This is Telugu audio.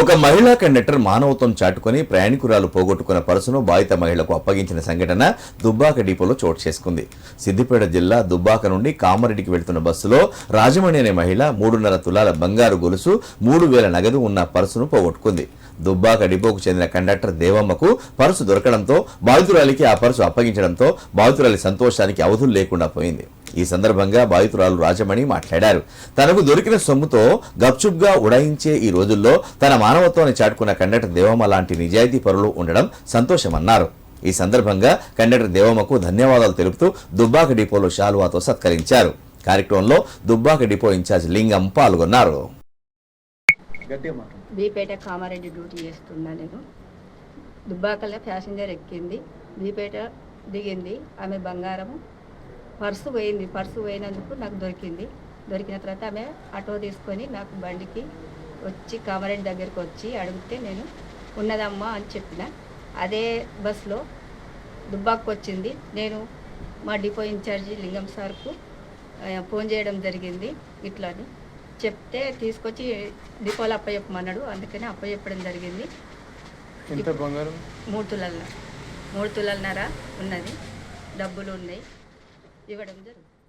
ఒక మహిళా కండక్టర్ మానవత్వం చాటుకొని ప్రయాణికురాలు పోగొట్టుకున్న పర్సును బాధిత మహిళకు అప్పగించిన సంఘటన దుబ్బాక డిపోలో చోటు చేసుకుంది. సిద్దిపేట జిల్లా దుబ్బాక నుండి కామారెడ్డికి వెళ్తున్న బస్సులో రాజమణి అనే మహిళ మూడున్నర తులాల బంగారు గొలుసు మూడు వేల నగదు ఉన్న పర్సును పోగొట్టుకుంది. దుబ్బాక డిపోకు చెందిన కండక్టర్ దేవమ్మకు పర్సు దొరకడంతో బాధితురాలికి ఆ పర్సు అప్పగించడంతో బాధితురాలి సంతోషానికి అవధులు లేకుండా పోయింది. ఈ సందర్భంగా బాధితురాలు రాజమణి మాట్లాడారు. తనకు దొరికిన సొమ్ముతో గప్చుప్గా ఉడాయించే ఈ రోజుల్లో తన మానవత్వాన్ని చాటుకున్న కండక్టర్ దేవమ్మ లాంటి నిజాయితీ పరులు ఉండడం సంతోషమన్నారు. ఈ సందర్భంగా కండక్టర్ దేవమ్మకు ధన్యవాదాలు తెలుపుతూ దుబ్బాక డిపోలో షాలువాతో సత్కరించారు. కార్యక్రమంలో దుబ్బాక డిపో ఇన్ఛార్జ్ లింగం పాల్గొన్నారు. బీపేట కామారెడ్డి డ్యూటీ చేస్తున్నా నేను. దుబ్బాకల్లో ప్యాసింజర్ ఎక్కింది. బీపేట దిగింది. ఆమె బంగారము. పర్సు పోయింది పర్సు పోయినందుకు నాకు దొరికింది. దొరికిన తర్వాత ఆమె ఆటో తీసుకొని నాకు బండికి వచ్చి కామారెడ్డి దగ్గరికి వచ్చి అడిగితే నేను ఉన్నదమ్మా అని చెప్పిన. అదే బస్సులో దుబ్బాకు వచ్చింది. నేను మా డిపో ఇన్ఛార్జి లింగం సార్కు ఫోన్ చేయడం జరిగింది. ఇట్లని చెప్తే తీసుకొచ్చి డిపోలో అప్పచెప్పమన్నాడు అందుకని అప్పచెప్పడం జరిగింది. మూడు తులాల మూడు తులాలన్నర ఉన్నది. డబ్బులు ఉన్నాయి. ఇవ్వడం జరుగుతుంది.